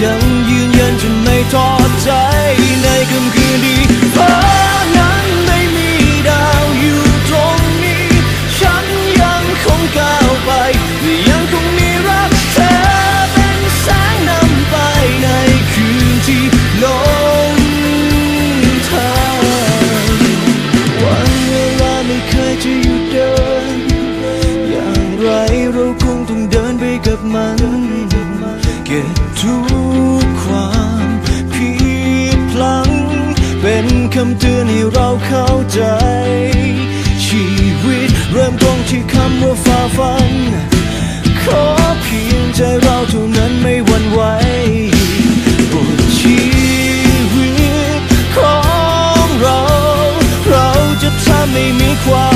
人与人全伪装。 ป็นคำเตือนให้เราเข้าใจ ชีวิตเริ่มต้นที่คำว่าฝ่าฟัน ขอเพียงใจเราเท่านั้นไม่หวั่นไหวบทชีวิตของเรา เราจะทำให้มีความ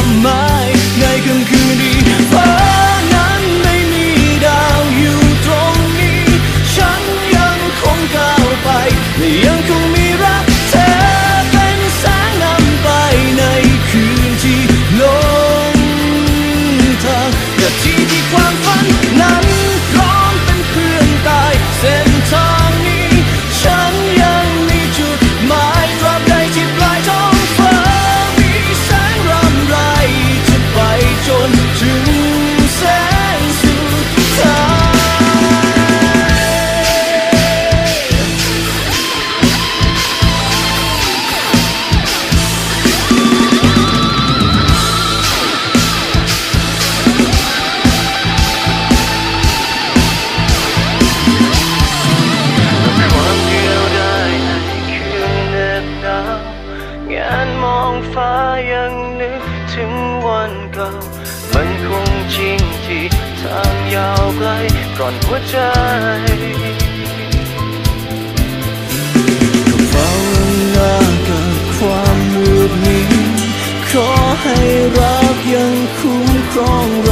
ยังนึกถึงวันเก่า มันคงจริงที่ทางยาวไกลก่อนหัวใจภาวนากับความมืดมิดขอให้รักยังคุ้มครองเรา